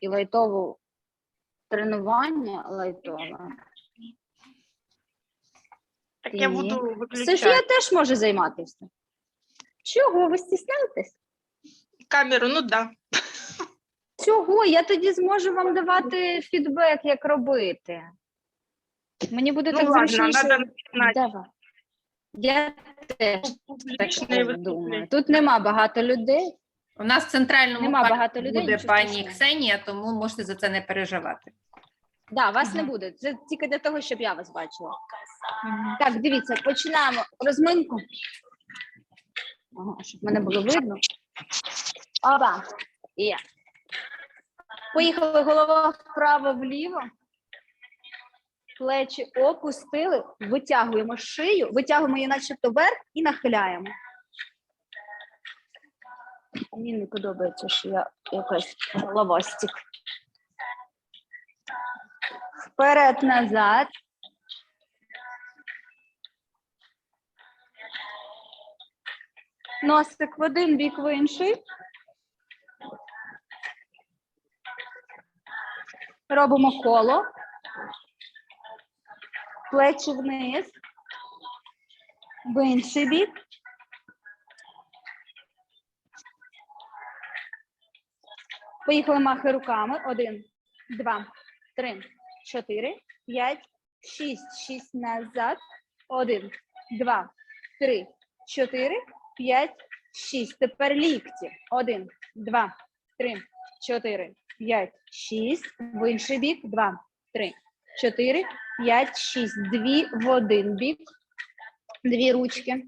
і лайтову тренування лайтове. Так я буду Софія виключати теж може займатися. Чого ви стісняєтесь? камеру, ну да. Чого? Я тоді зможу вам давати фідбек, як робити. Мені буде Ну так ладно, зручніше. надо Давай. Я теж так думаю. Тут нема багато людей. У нас в центральному Нема парку багато людей, буде нічого пані страшного. Ксенія, тому можете за це не переживати. Да, вас не буде. Це тільки для того, щоб я вас бачила. Так, дивіться, починаємо розминку. Ага, щоб мене було видно. Оба. Є. Поїхали голова вправо-вліво. Плечі опустили, витягуємо шию, витягуємо її начебто вверх і нахиляємо. Мені не подобається, що я якась головастик. Вперед, назад. Носик в один бік в інший. Робимо коло. Плечі вниз. В інший бік. Поїхали махи руками. Один, два, три, чотири, п'ять, шість. Шість назад. Один, два, три, чотири, п'ять, шість. Тепер лікті. Один, два, три, чотири, п'ять, шість. В інший бік. Два, три, чотири, п'ять, шість. Дві в один бік. Дві ручки.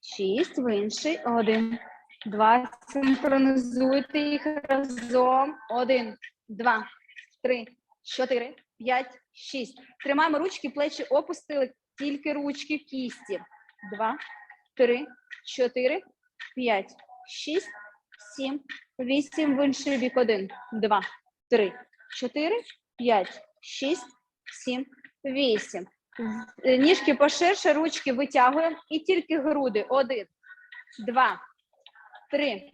Шість в інший. Один, два. Синхронізуйте їх разом. Один, два, три, чотири, п'ять, шість. Тримаємо ручки, плечі опустили, тільки ручки в кісті. Два, три, чотири, п'ять, шість, сім, вісім. В інший бік. Один, два, три, чотири, п'ять, шість, сім, вісім. Е, Ніжки поширше, ручки витягуємо і тільки груди. Один, два, три,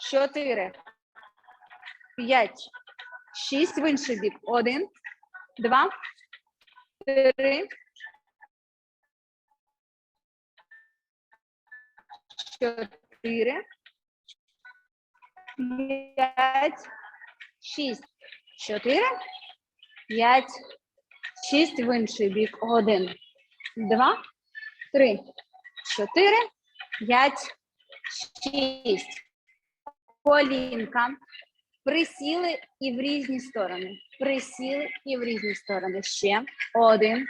чотири, п'ять, шість в інший бік. Один, два, три, чотири, п'ять, шість, чотири, п'ять, шість в інший бік. Один, два, три, чотири, п'ять, шість. Колінка. Присіли і в різні сторони. Присіли і в різні сторони. Ще. Один,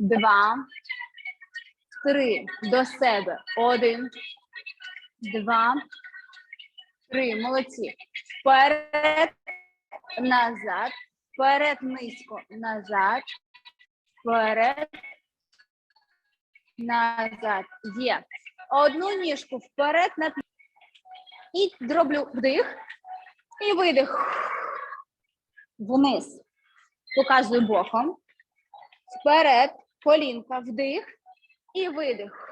два, три. До себе. Один, два, три. Молодці. Вперед, назад. Вперед, низько, назад. Вперед, назад. Є. Одну ніжку вперед на і зроблю вдих і видих. Вниз. Показую боком. Вперед, колінка, вдих і видих.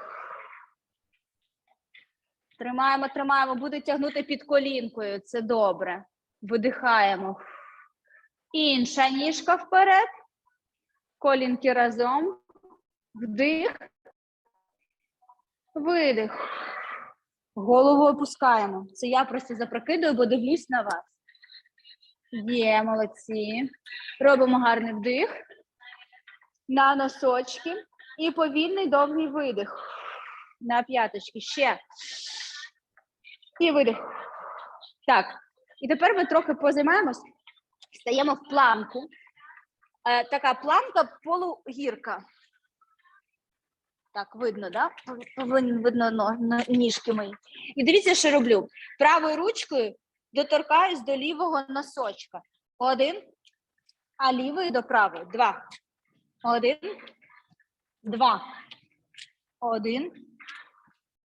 Тримаємо, тримаємо, буде тягнути під колінкою. Це добре. Видихаємо. Інша ніжка вперед. Колінки разом. Вдих. Видих. Голову опускаємо. Це я просто запрокидую, бо дивлюсь на вас. Є, молодці. Робимо гарний вдих. На носочки. І повільний довгий видих. На п'яточки. Ще. І видих. Так. І тепер ми трохи позаймаємось. Стаємо в планку. Е, така планка полугірка. Так, видно, да? Повинен видно но- но- ніжки мої. І дивіться, що роблю. Правою ручкою доторкаюсь до лівого носочка. Один, а лівою до правої. Два. Один, два. Один,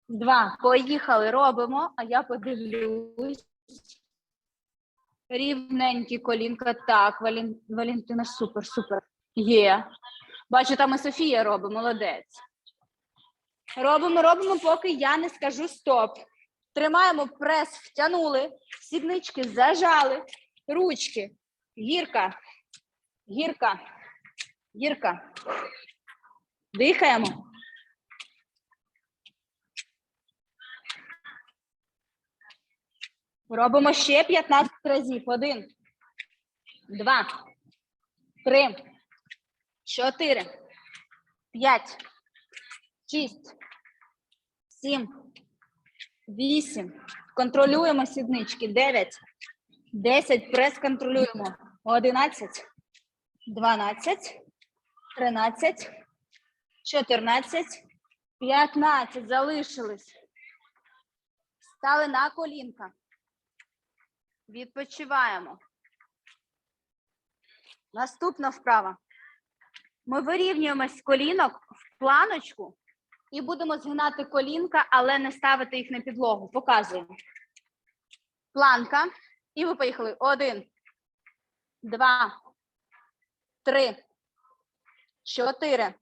два. Поїхали, робимо, а я подивлюсь. Рівненькі колінка. Так, Валентина, супер, супер. Є. Бачу, там і Софія робить, молодець. Робимо, робимо, поки я не скажу стоп. Тримаємо прес, втягнули, сіднички зажали, ручки. Гірка, гірка, гірка. Дихаємо. Робимо ще 15 разів. Один, два, три, чотири, п'ять, шість, сім, вісім. Контролюємо сіднички. Дев'ять, десять. Прес контролюємо. Одинадцять, дванадцять, тринадцять, чотирнадцять, п'ятнадцять. Залишились. Стали на колінка. Відпочиваємо. Наступна вправа. Ми вирівнюємось з колінок в планочку і будемо згинати колінка, але не ставити їх на підлогу. Показуємо. Планка. І ви поїхали. Один, два, три, чотири,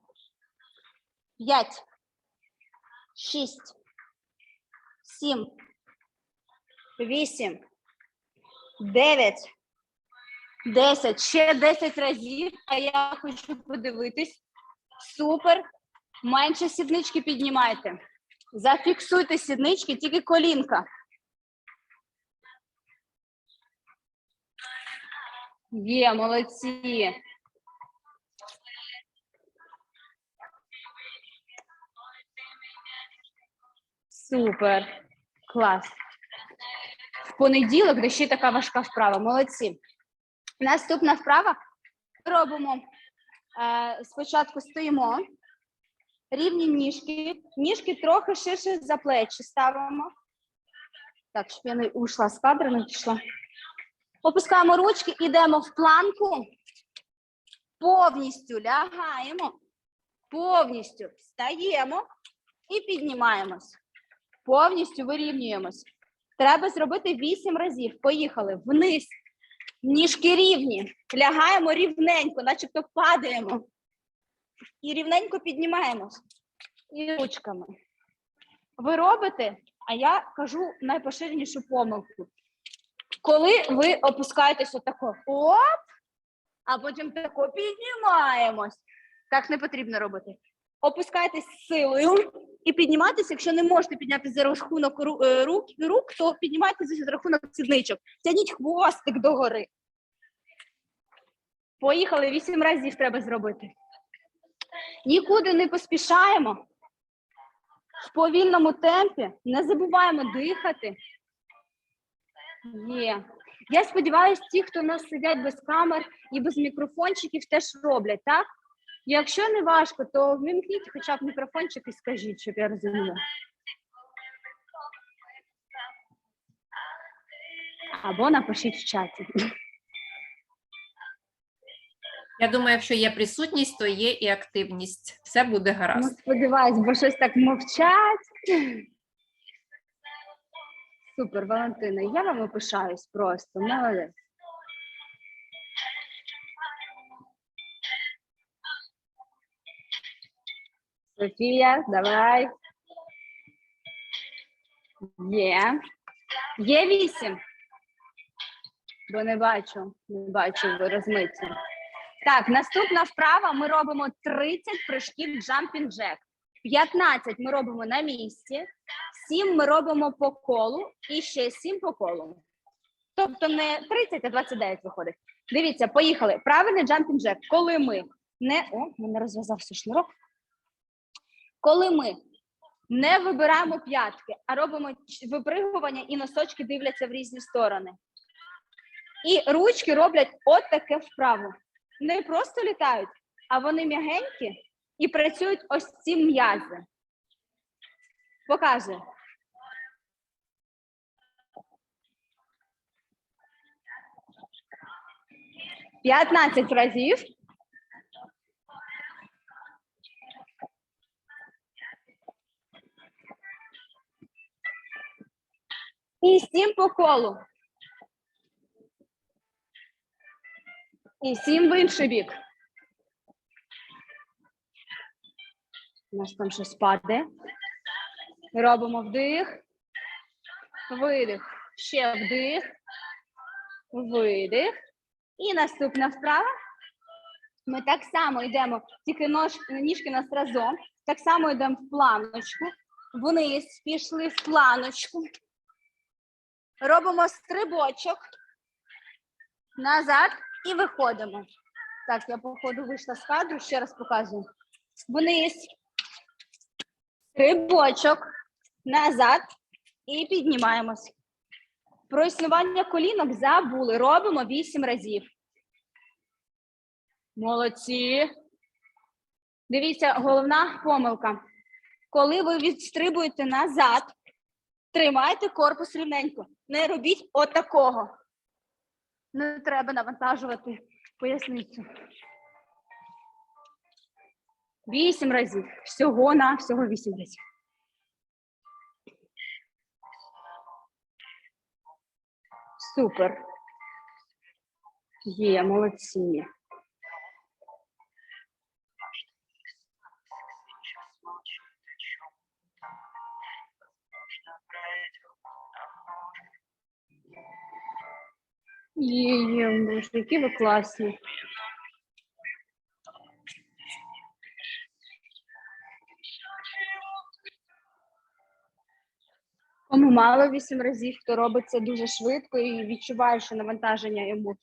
п'ять, шість, сім, вісім, дев'ять, десять. Ще десять разів, а я хочу подивитись. Супер. Менше сіднички піднімайте. Зафіксуйте сіднички, тільки колінка. Є, молодці. Супер. Клас. В понеділок, де ще така важка вправа. Молодці. Наступна вправа. Робимо е, спочатку стоїмо. Рівні ніжки. Ніжки трохи ширше за плечі ставимо. Так, щоб я не ушла з кадру, не пішла. Опускаємо ручки, йдемо в планку. Повністю лягаємо. Повністю встаємо і піднімаємось. Повністю вирівнюємось. Треба зробити 8 разів. Поїхали вниз. Ніжки рівні. Лягаємо рівненько, начебто падаємо. І рівненько піднімаємось. І ручками. Ви робите, а я кажу найпоширенішу помилку. Коли ви опускаєтесь отако, оп, а потім тако піднімаємось. Так не потрібно робити. Опускайтесь з силою і піднімайтеся, якщо не можете піднятися за рахунок е, рук, рук, то піднімайтеся за рахунок сідничок. Тяніть хвостик догори. Поїхали, вісім разів треба зробити. Нікуди не поспішаємо. В повільному темпі не забуваємо дихати. Є. Я сподіваюся, ті, хто у нас сидять без камер і без мікрофончиків, теж роблять, так? Якщо не важко, то вмімкніть хоча б мікрофончик і скажіть, щоб я розуміла. Або напишіть в чаті. Я думаю, якщо є присутність, то є і активність. Все буде Ну, гаразд. сподіваюсь, бо щось так мовчать. Супер, Валентина, я вами пишаюсь просто. Молодець. Софія, давай. Є. Є вісім. Бо не бачу, не бачу ви розмиті. Так, наступна вправа. Ми робимо 30 прыжків jumping jack. 15 ми робимо на місці, 7 ми робимо по колу і ще 7 по колу. Тобто не 30, а 29 виходить. Дивіться, поїхали. Правильний jumping jack. Коли ми не. О, мене розв'язався шнурок. Коли ми не вибираємо п'ятки, а робимо випригування і носочки дивляться в різні сторони. І ручки роблять от таке вправо. Не просто літають, а вони м'ягенькі і працюють ось ці м'язи. Показує. П'ятнадцять разів. І сім по колу. І сім в інший бік. У нас там щось падає. Робимо вдих. видих. Ще вдих, видих. І наступна вправа. Ми так само йдемо, тільки нож, ніжки нас разом. Так само йдемо в планочку. Вниз пішли в планочку. Робимо стрибочок. Назад і виходимо. Так, я, походу, вийшла з кадру, ще раз показую. Вниз. Стрибочок. Назад. І піднімаємось. Про існування колінок забули. Робимо 8 разів. Молодці. Дивіться, головна помилка. Коли ви відстрибуєте назад, тримайте корпус рівненько. Не робіть отакого. Не треба навантажувати поясницю. Вісім разів. Всього на всього вісім разів. Супер. Є, молодці. Є, є, боже, які ви класні. Кому мало вісім разів, хто робить це дуже швидко і відчуває, що навантаження йому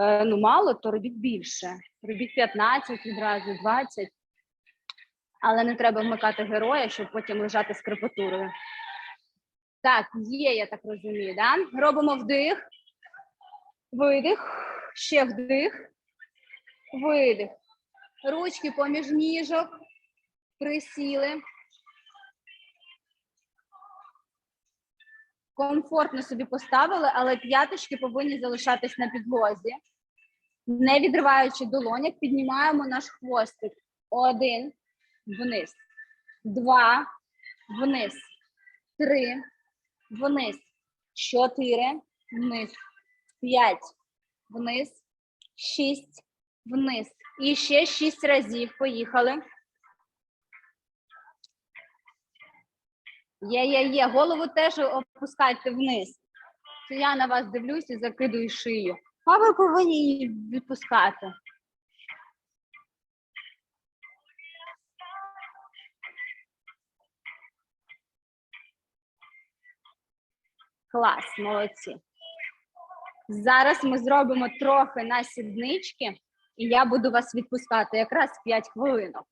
е, ну, мало, то робіть більше. Робіть 15 відразу, 20. Але не треба вмикати героя, щоб потім лежати з крепатурою. Так, є, я так розумію, да? Робимо вдих, видих, ще вдих, видих. Ручки поміж ніжок, присіли. комфортно собі поставили, але п'яточки повинні залишатись на підлозі. Не відриваючи долоняк, піднімаємо наш хвостик. Один, вниз. Два, вниз. Три, вниз. Чотири, вниз. П'ять, вниз. Шість, вниз. І ще шість разів. Поїхали. Є, є, є. Голову теж опускайте вниз. Це я на вас дивлюсь і закидую шию. А ви повинні її відпускати. Клас, молодці. Зараз ми зробимо трохи на сіднички, і я буду вас відпускати якраз 5 хвилинок.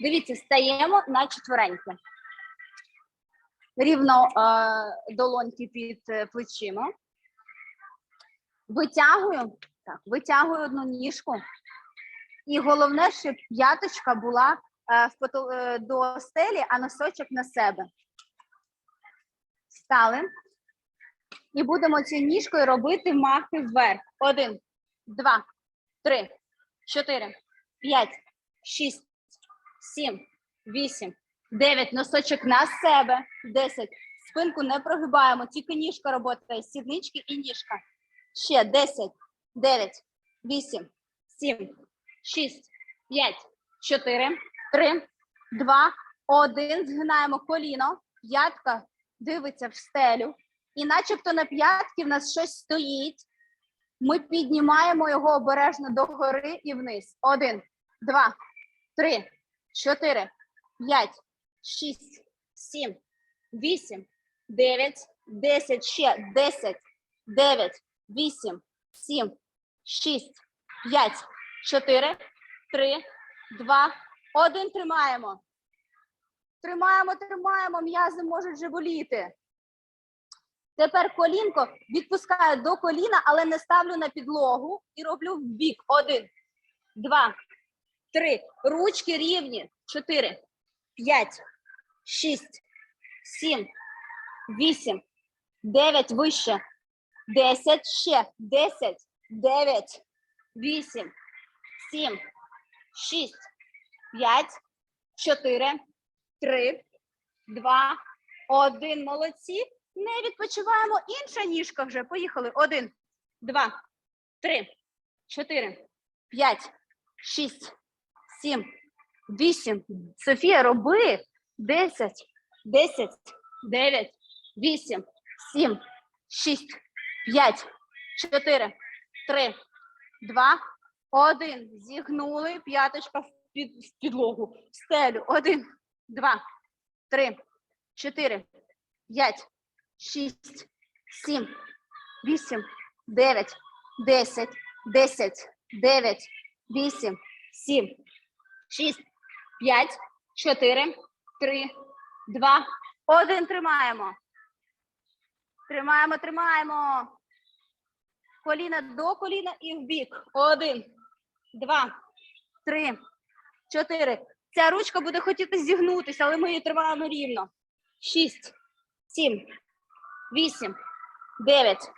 Дивіться, стаємо на четвереньки рівно е, долоньки під е, плечима. Витягую, так, витягую одну ніжку. І головне, щоб п'яточка була е, в потол- е, до стелі, а носочок на себе. Стали. І будемо цією ніжкою робити махи вверх. Один, два, три, чотири, п'ять, шість, сім, вісім, 9. Носочок на себе. 10. Спинку не прогибаємо, тільки ніжка роботає. Сіднички і ніжка. Ще 10, 9, 8, 7, 6, 5, 4, 3, 2, 1. Згинаємо коліно. П'ятка дивиться в стелю. І начебто на п'ятки в нас щось стоїть. Ми піднімаємо його обережно догори і вниз. Один, два, три, чотири, п'ять, шість, сім, вісім, дев'ять, десять, ще десять, дев'ять, вісім, сім, шість, п'ять, чотири, три, два, один. Тримаємо. Тримаємо, тримаємо, м'язи можуть вже боліти. Тепер колінко відпускаю до коліна, але не ставлю на підлогу і роблю в бік. Один, два, три. Ручки рівні. Чотири, п'ять, шість, сім, вісім, дев'ять, вище, десять, ще, десять, дев'ять, вісім, сім, шість, п'ять, чотири, три, два, один. Молодці. Не відпочиваємо. Інша ніжка вже. Поїхали. Один, два, три, чотири, п'ять, шість, сім, вісім. Софія, роби. Десять, десять, дев'ять, вісім, сім, шість, п'ять, чотири, три, два, один. Зігнули. П'яточка в, підлогу. В стелю. Один, два, три, чотири, п'ять, шість, сім, вісім, дев'ять, десять, десять, дев'ять, вісім, сім, шість, п'ять, чотири, три, два, один. Тримаємо. Тримаємо, тримаємо. Коліна до коліна і в бік. Один, два, три, чотири. Ця ручка буде хотіти зігнутися, але ми її тримаємо рівно. Шість, сім, вісім, дев'ять,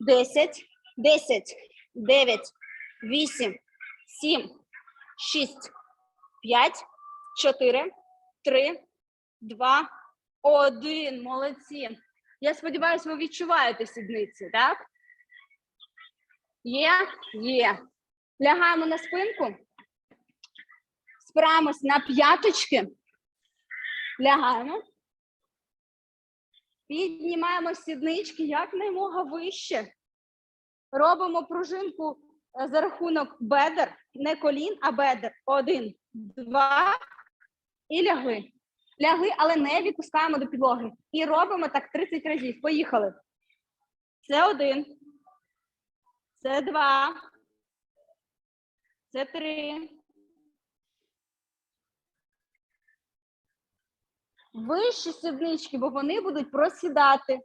десять, десять, дев'ять, вісім, сім, шість, п'ять, чотири, три, два, один. Молодці. Я сподіваюся, ви відчуваєте сідниці, так? Є? Є. Лягаємо на спинку. Спираємось на п'яточки. Лягаємо. Піднімаємо сіднички якнаймога вище. Робимо пружинку е, за рахунок бедер, не колін, а бедер. Один, два. І лягли. Лягли, але не відпускаємо до підлоги. І робимо так 30 разів. Поїхали. Це один. Це два. Це три. Вищі сіднички, бо вони будуть просідати.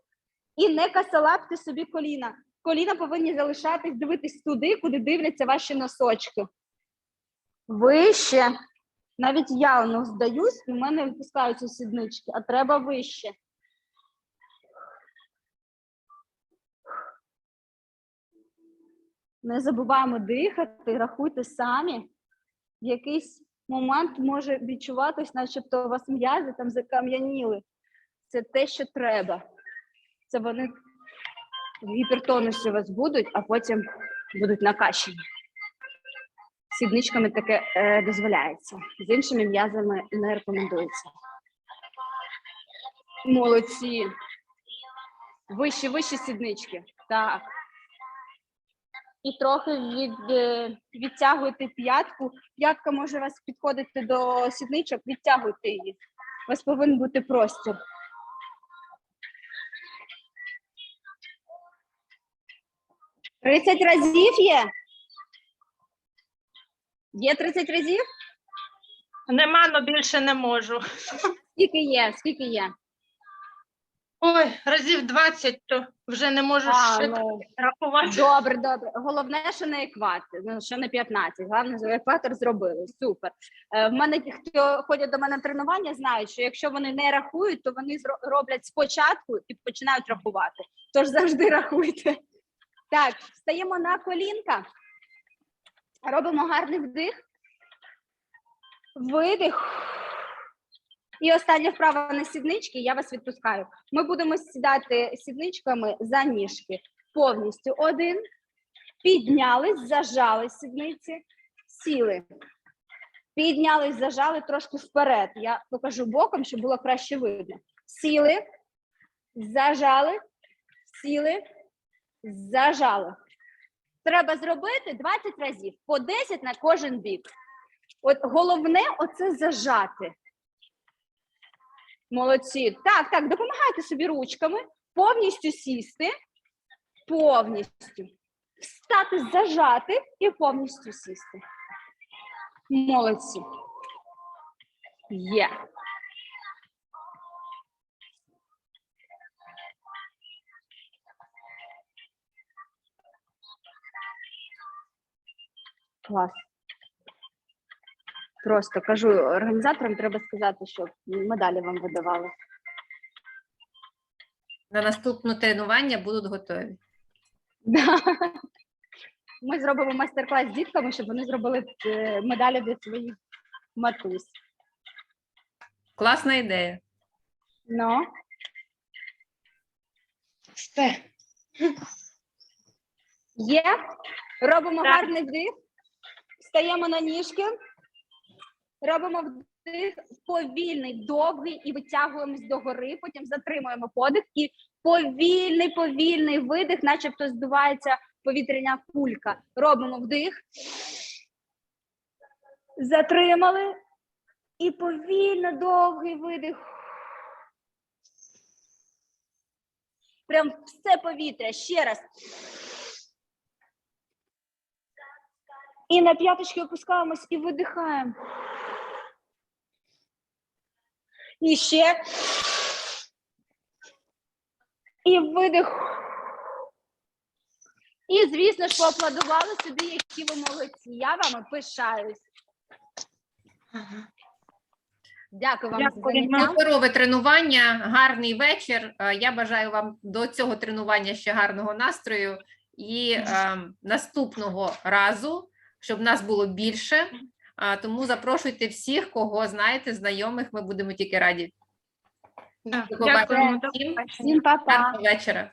І не касалапти собі коліна. Коліна повинні залишатись дивитись туди, куди дивляться ваші носочки. Вище. Навіть я ну, здаюсь, і в мене відпускаються сіднички, а треба вище. Не забуваємо дихати, рахуйте самі. В якийсь момент може відчуватись, начебто у вас м'язи там закам'яніли. Це те, що треба. Це вони в гіпертонусі у вас будуть, а потім будуть накачані. Сідничками таке е, дозволяється. З іншими м'язами не рекомендується. Молодці. Вищі, вищі сіднички. Так. І трохи від, е, відтягуйте п'ятку. П'ятка може у вас підходити до сідничок, відтягуйте її. У вас повинен бути простір. Тридцять разів є? Є 30 разів? Нема, но більше не можу. Скільки є? Скільки є? Ой, разів 20, то вже не можу А, ще ну, рахувати. добре, добре. Головне, що не екватор, ну, що не 15. Головне, що екватор зробили. Супер. Е, в мене ті, хто ходять до мене на тренування, знають, що якщо вони не рахують, то вони зро- роблять спочатку і починають рахувати. Тож завжди рахуйте. Так, встаємо на колінка. Робимо гарний вдих. Видих. І остання вправа на сіднички, я вас відпускаю. Ми будемо сідати сідничками за ніжки. Повністю один. Піднялись, зажали сідниці, сіли. Піднялись, зажали трошки вперед. Я покажу боком, щоб було краще видно. Сіли, зажали, сіли, зажали. Треба зробити 20 разів, по 10 на кожен бік. От головне оце зажати. Молодці. Так, так, допомагайте собі ручками, повністю сісти, повністю. Встати, зажати і повністю сісти. Молодці. Є. Клас. Просто кажу організаторам, треба сказати, щоб медалі вам видавали. На наступне тренування будуть готові. Да. Ми зробимо майстер-клас з дітками, щоб вони зробили е, медалі для своїх матусь. Класна ідея. Ну, Все. є. Робимо Так. гарний вдих. Встаємо на ніжки. Робимо вдих повільний, довгий і витягуємось догори. Потім затримуємо подих і Повільний, повільний видих, начебто здувається повітряна кулька. Робимо вдих. Затримали. І повільно довгий видих. Прям все повітря. Ще раз. І на п'яточки опускаємось і видихаємо. І ще. І видих. І, звісно ж, поаплодували собі, які ви молодці. Я вами пишаюсь. Дякую вам за заняття. Суперове тренування, гарний вечір. Е, Я бажаю вам до цього тренування ще гарного настрою і е, наступного разу, щоб нас було більше. А, Тому запрошуйте всіх, кого знаєте, знайомих. Ми будемо тільки раді. До побачення всім. Всім па-па. Гарного вечора.